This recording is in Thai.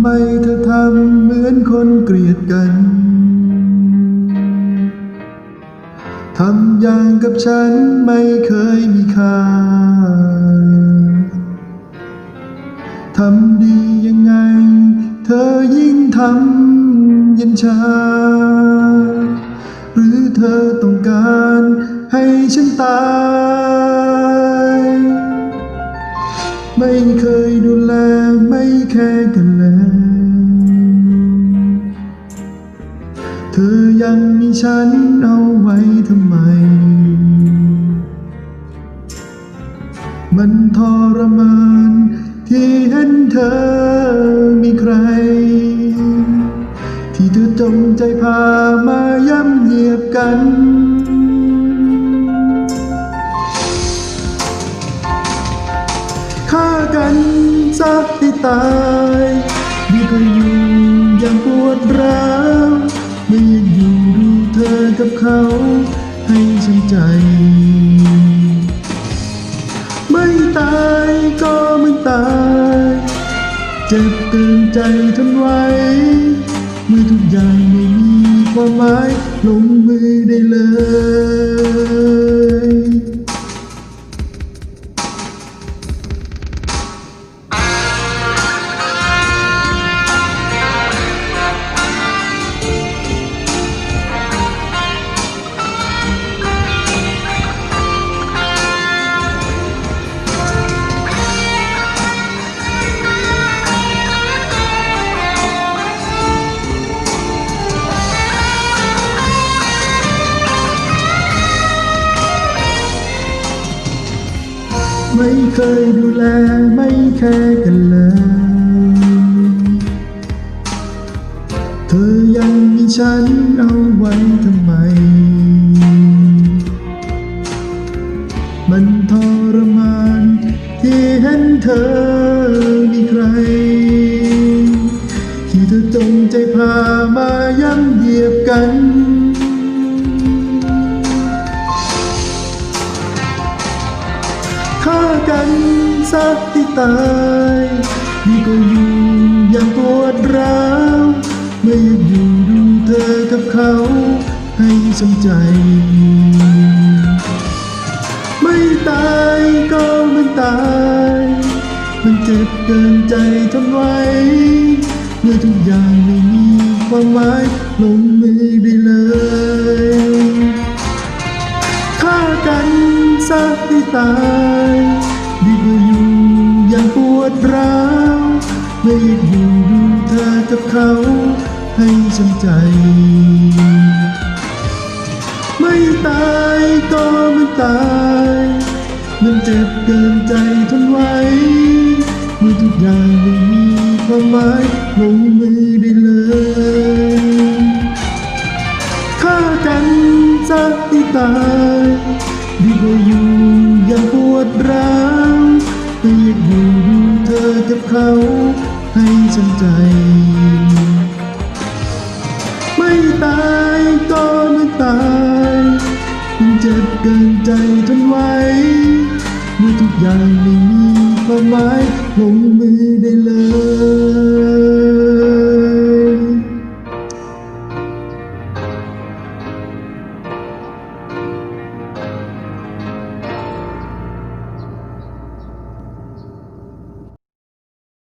ไมเธอทำเหมือนคนเกลียดกัน ทำอย่างกับฉันไม่เคยมีค่า ทำดียังไง เธอยิ่งทำเย็นชา หรือเธอต้องการให้ฉันตาย ไม่เคยดูแลไม่แค่กันแล้วเธอยังมีฉันเอาไว้ทำไม มันทรมานที่เห็นเธอมีใคร ที่เธอจงใจพามาย้ำเหยียบกัน ตายดีกว่าอยู่อย่างปวดร้าวไม่อยากอยู่ดูเธอกับเขา ให้ช้ำใจ ไม่ตายก็ไม่ตายเจ็บเกินใจทนไว้ เมื่อทุกอย่างไม่มีความหมายลงมือได้เลย ไม่เคยดูแลไม่แค่กันเลย เธอยังมีฉันเอาไว้ทำไม มันทรมานที่เห็นเธอมีใคร ที่เธอจงใจพามาย้ำเหยียบกัน นสักที่ตายนี่ก็อยู่อย่างปวดร้าวไม่อยากอยู่ดูเธอกับเขาให้ช้ำใจ ไม่ตายก็ไม่ตาย มันเจ็บเกินใจทนไว้เมื่อทุกอย่างไม่มีความหมายลงมือได้เลยฆ่ากันสักที่ตาย ปวดร้าวไม่อยากอยู่ดูเธอกับเขาให้ช้ำใจ ไม่ตายก็ไม่ตายมันเจ็บเกินใจทนไว้เมื่อทุกอย่างไม่มีความหมายลงมือได้เลยฆ่ากันสักที่ตายดีกว่าอยู่อย่างปวดร้าว เขาให้ช้ำใจ ไม่ตายก็ไม่ตายยังเจ็บเกินใจทนไว้ เมื่อทุกอย่างไม่มีความหมายลงมือ